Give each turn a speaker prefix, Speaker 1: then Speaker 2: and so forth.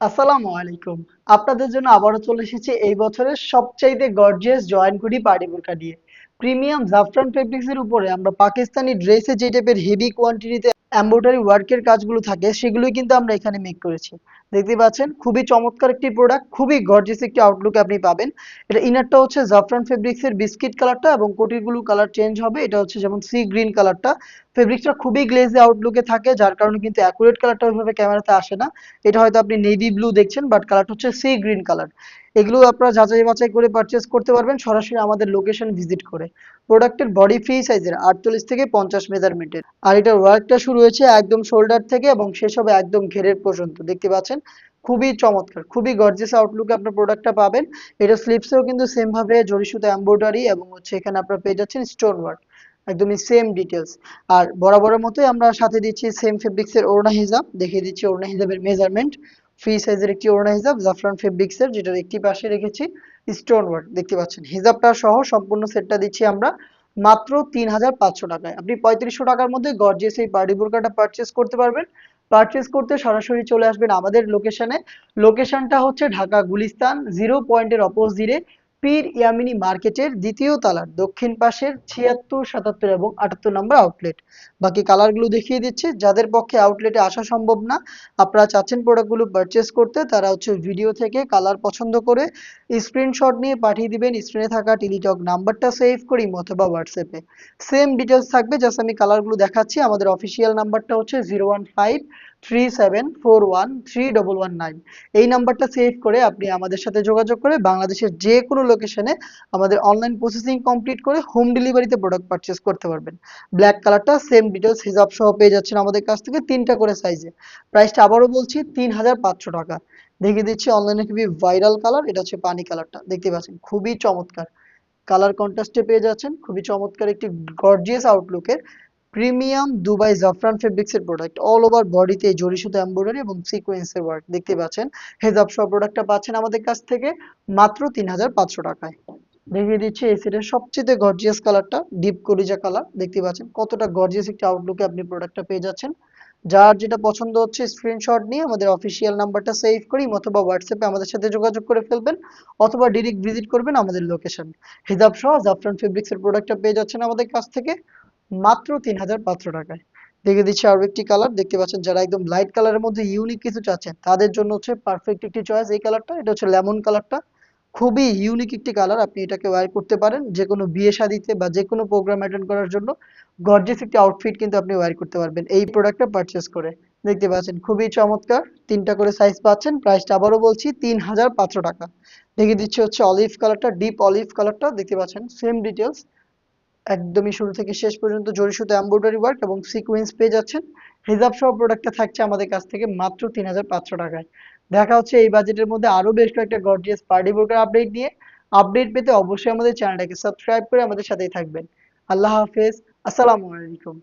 Speaker 1: আসসালামু আলাইকুম। আপনাদের জন্য আবারও চলে এসেছি এই বছরের সবচাইতে গর্জিয়াস জয়েন্ট ঘড়ি পার্টি বোরকা দিয়ে প্রিমিয়াম জাফরান ফেব্রিক্স এর উপরে আমরা পাকিস্তানি ড্রেসে যে টাইপের হেভি কোয়ান্টিটিতে এমব্রয়ডারি ওয়ার্কের কাজগুলো থাকে, সেগুলোই কিন্তু আমরা এখানে মেক করেছি। দেখতে পাচ্ছেন, খুবই চমৎকার একটি প্রোডাক্ট খুবই গর্জিয়াস একটি আউটলুক আপনি পাবেন। এটা ইনারটা হচ্ছে জাফরান ফেব্রিক্স এর বিস্কিট কালারটা এবং কোটিগুলো কালার চেঞ্জ হবে। এটা হচ্ছে যেমন সি গ্রিন কালারটা ফেব্রিক্সটা খুবই গ্লেজি আউটলুকে থাকে, যার কারণে কিন্তু অ্যাকুরেট কালারটা ওইভাবে ক্যামেরাতে আসে না। এটা হয়তো আপনি নেভি ব্লু দেখছেন বাট কালারটা হচ্ছে সি গ্রিন কালার এগুলো আপনারা যাচাই বাছাই করে পারচেস করতে পারবেন, সরাসরি আমাদের লোকেশন ভিজিট করে। প্রোডাক্টের বডি ফ্রি সাইজের আটচল্লিশ থেকে পঞ্চাশ মেজারমেন্টের আর এটার ওয়ার্কটা শুরু হয়েছে একদম শোল্ডার থেকে এবং শেষ হবে একদম ঘেরের পর্যন্ত, দেখতে পাচ্ছেন? খুবই চমৎকার, খুবই গর্জিয়াস আউটলুকে আপনার প্রোডাক্টটা পাবেন। এটা স্লিপসেও কিন্তু সেম ভাবে জরি সুতা এমব্রয়ডারি এবং হচ্ছে এখানে আপনারা পেয়ে যাচ্ছেন স্টোন ওয়ার্ক একদমই সেম ডিটেলস আর বরাবরের মতোই আমরা সাথে দিচ্ছি সেম ফেব্রিক্স এর ওড়না হিজাব। দেখিয়ে দিচ্ছি ওড়না হিজাবের মেজারমেন্ট ফ্রি সাইজের একটি ওড়না হিজাব জাফরান ফেব্রিক্স এর, যেটার একটি পাশে রেখেছি স্টোন ওয়ার্ক দেখতে পাচ্ছেন, হিজাবটা সহ সম্পূর্ণ সেটটা দিচ্ছি আমরা মাত্র তিন হাজার পাঁচশো টাকায়। আপনি পঁয়ত্রিশশো টাকার মধ্যে গর্জিয়াস এই পার্টি বোরকাটা পারচেস করতে পারবেন। পারচেস করতে সরাসরি চলে আসবেন আমাদের লোকেশনে লোকেশনটা হচ্ছে ঢাকা গুলিস্তান জিরো পয়েন্টের অপোজিটে পীর ইয়ামিনী মার্কেটের দ্বিতীয় তালার দক্ষিণ পাশের ছিয়াত্তর, সাতাত্তর এবং আটাত্তর নম্বর আউটলেট বাকি কালারগুলো দেখিয়ে দিচ্ছি। যাদের পক্ষে আউটলেটে আসা সম্ভব না, আপনারা চাচ্ছেন প্রোডাক্টগুলো পারচেস করতে, তারা হচ্ছে ভিডিও থেকে কালার পছন্দ করে স্ক্রিনশট নিয়ে পাঠিয়ে দিবেন। স্ক্রিনে থাকা টেলিটক নাম্বারটা সেভ করি অথবা হোয়াটসঅ্যাপে সেম ডিটেলস থাকবে জাস্ট আমি কালারগুলো দেখাচ্ছি। আমাদের অফিসিয়াল নাম্বারটা হচ্ছে zero one five three seven four one three double one nine এই নাম্বারটা সেভ করে আপনি আমাদের সাথে যোগাযোগ করে বাংলাদেশের যে কোনো লোকেশনে আমাদের অনলাইন প্রসেসিং কমপ্লিট করে হোম ডেলিভারিতে প্রোডাক্ট পারচেস করতে পারবেন। ব্ল্যাক কালারটা সেম ডিটেলস হিসাব সহ পেয়ে যাচ্ছেন আমাদের কাছ থেকে তিনটা করে সাইজে প্রাইসটা আবারও বলছি, তিন হাজার পাঁচশো টাকা। দেখিয়ে দিচ্ছি অনলাইনে খুবই ভাইরাল কালার এটা হচ্ছে পানি কালারটা দেখতে পাচ্ছেন, খুবই চমৎকার। কালার কন্ট্রাস্টে পেয়ে যাচ্ছেন, খুবই চমৎকার একটি গর্জিয়াস আউটলুকের প্রিমিয়াম দুবাই জাফরান ফেব্রিক্স এর প্রোডাক্ট অল ওভার বডিতে জরি সুতো এমব্রয়ডারি এবং সিকোয়েন্সের ওয়ার্ক দেখতে পাচ্ছেন। হেজাব সহ প্রোডাক্টটা পাচ্ছেন আমাদের কাছ থেকে মাত্র তিন হাজার পাঁচশো টাকায়। দেখিয়ে দিচ্ছি এই সেটের সবচেয়ে গর্জিয়াস কালারটা ডিপ কলিজা কালার দেখতে পাচ্ছেন কতটা গর্জিয়াস একটি আউটলুকে আপনি প্রোডাক্টটা পেয়ে যাচ্ছেন। যার যেটা পছন্দ হচ্ছে স্ক্রিনশট নিয়ে আমাদের অফিসিয়াল নাম্বারটা সেভ করি অথবা হোয়াটসঅ্যাপে আমাদের সাথে যোগাযোগ করে ফেলবেন অথবা ডিরেক্ট ভিজিট করবেন আমাদের লোকেশন হিজাব সহ জাফরান ফেব্রিক্স এর প্রোডাক্টটা পেয়ে যাচ্ছেন আমাদের কাছ থেকে। মাত্র তিন হাজার পাঁচশো টাকায়। দেখে দিচ্ছি আরও একটি কালার দেখতে পাচ্ছেন যারা একদম লাইট কালারের মধ্যে ইউনিক কিছু চাচ্ছেন, তাদের জন্য হচ্ছে পারফেক্ট একটি চয়েস এই কালারটা এটা হচ্ছে লেমন কালারটা খুবই ইউনিক একটি কালার আপনি এটাকে ওয়্যার করতে পারেন যে কোনো বিয়ে শাদিতে বা যে কোনো প্রোগ্রাম অ্যাটেন্ড করার জন্য। গর্জিয়াস একটি আউটফিট কিন্তু আপনি ওয়্যার করতে পারবেন এই প্রোডাক্টটা পারচেস করে। দেখতে পাচ্ছেন খুবই চমৎকার। তিনটা করে সাইজ পাচ্ছেন। প্রাইসটা আবারও বলছি তিন হাজার পাঁচশো টাকা। দেখে দিচ্ছি হচ্ছে অলিভ কালারটা ডিপ অলিভ কালারটা দেখতে পাচ্ছেন সেম ডিটেলস একদমই শুরু থেকে শেষ পর্যন্ত জরি সুতো এমব্রয়ডারি ওয়ার্ক এবং সিকোয়েন্স পেয়ে যাচ্ছেন। হিজাব সহ প্রোডাক্টটা থাকছে আমাদের কাছ থেকে মাত্র তিন হাজার পাঁচশো টাকায়। দেখা হচ্ছে এই বাজেটের মধ্যে আরও বেশ কয়েকটা গর্জিয়াস পার্টি বোর্কার আপডেট নিয়ে। আপডেট পেতে অবশ্যই আমাদের চ্যানেলটাকে সাবস্ক্রাইব করে আমাদের সাথেই থাকবেন। আল্লাহ হাফেজ, আসসালামু আলাইকুম।